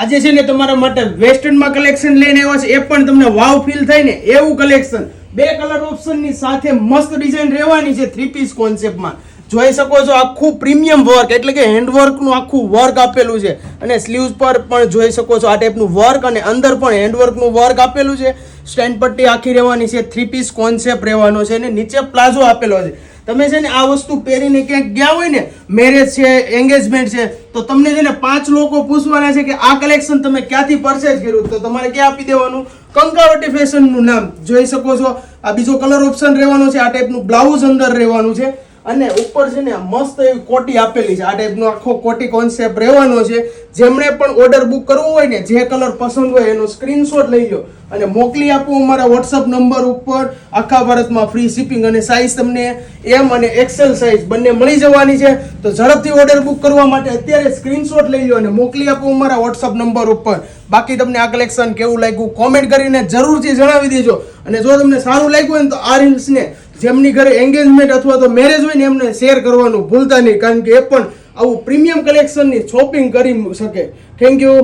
આજે છે ને તમારા માટે વેસ્ટર્નમાં કલેક્શન લઈને આવ્યા છે. એ પણ તમને વાવ ફીલ થાય ને એવું કલેક્શન બે કલર ઓપ્શનની સાથે મસ્ત ડિઝાઇન રહેવાની છે થ્રી પીસ કોન્સેપ્ટમાં જોઈ શકો છો આખું પ્રીમિયમ વર્ક એટલે કે હેન્ડવર્કનું આખું વર્ક આપેલું છે. અને સ્લીવ્સ પર પણ જોઈ શકો છો આ ટાઈપનું વર્ક અને અંદર પણ હેન્ડવર્કનું વર્ક આપેલું છે. સ્ટેન્ડ પટ્ટી આખી રહેવાની છે થ્રી પીસ કોન્સેપ્ટ રહેવાનો છે અને નીચે પ્લાઝો આપેલો છે. તમે છે ને આ વસ્તુ પહેરીને ક્યાંક ગયા હોય ને મેરેજ છે એન્ગેજમેન્ટ છે, તો તમને છે ને પાંચ લોકો પૂછવાના છે કે આ કલેક્શન તમે ક્યાંથી પરચેજ કર્યું? તો તમારે ક્યાં આપી દેવાનું? કંકાવટી ફેશનનું નામ જોઈ શકો છો. આ બીજો કલર ઓપ્શન રહેવાનો છે, આ ટાઈપનું બ્લાઉઝ અંદર રહેવાનું છે. અને ઉપર છે ને મસ્ત એવી કોટી આપેલી છે. આ ટાઈપનો આખો કોટી કોન્સેપ્ટ રહેવાનો છે. જેમણે પણ ઓર્ડર બુક કરવો હોય ને, જે કલર પસંદ હોય એનો સ્ક્રીનશોટ લઈ લો અને મોકલી આપો અમારા વોટ્સઅપ નંબર ઉપર. આખા ભારતમાં ફ્રી શિપિંગ અને સાઇઝ તમને એમ અને એક્સેલ સાઇઝ બંને મળી જવાની છે. તો ઝડપથી ઓર્ડર બુક કરવા માટે અત્યારે સ્ક્રીનશોટ લઈ લો અને મોકલી આપો અમારા વોટ્સઅપ નંબર ઉપર. બાકી તમને આ કલેક્શન કેવું લાગ્યું કોમેન્ટ કરીને જરૂરથી જણાવી દેજો. અને જો તમને સારું લાગ્યું હોય ને, તો આ રીલ્સને જેમની ઘરે એન્ગેજમેન્ટ અથવા તો મેરેજ હોય ને એમને શેર કરવાનું ભૂલતા નહીં. કારણ કે એ પણ આવું પ્રીમિયમ કલેક્શનની શોપિંગ કરી શકે. Thank you